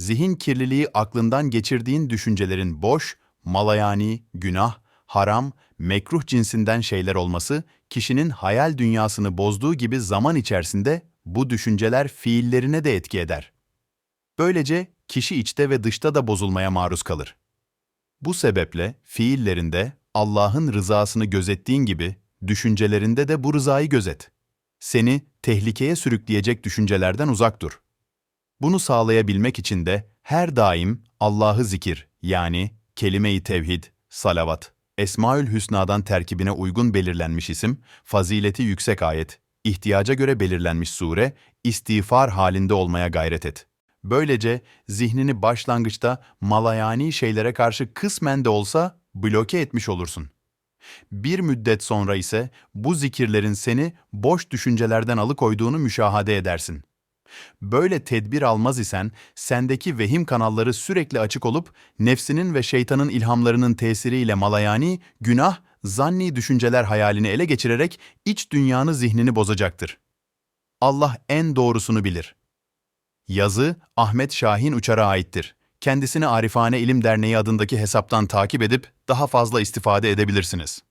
zihin kirliliği aklından geçirdiğin düşüncelerin boş, malayani, günah, haram, mekruh cinsinden şeyler olması, kişinin hayal dünyasını bozduğu gibi zaman içerisinde bu düşünceler fiillerine de etki eder. Böylece kişi içte ve dışta da bozulmaya maruz kalır. Bu sebeple fiillerinde Allah'ın rızasını gözettiğin gibi düşüncelerinde de bu rızayı gözet. Seni tehlikeye sürükleyecek düşüncelerden uzak dur. Bunu sağlayabilmek için de her daim Allah'ı zikir yani kelime-i tevhid, salavat, Esmaül Hüsna'dan terkibine uygun belirlenmiş isim, fazileti yüksek ayet, ihtiyaca göre belirlenmiş sure, istiğfar halinde olmaya gayret et. Böylece zihnini başlangıçta malayani şeylere karşı kısmen de olsa bloke etmiş olursun. Bir müddet sonra ise bu zikirlerin seni boş düşüncelerden alıkoyduğunu müşahede edersin. Böyle tedbir almaz isen sendeki vehim kanalları sürekli açık olup nefsinin ve şeytanın ilhamlarının tesiriyle malayani, günah, zanni düşünceler hayalini ele geçirerek iç dünyanı zihnini bozacaktır. Allah en doğrusunu bilir. Yazı Ahmet Şahin Uçar'a aittir. Kendisini Arifane İlim Derneği adındaki hesaptan takip edip daha fazla istifade edebilirsiniz.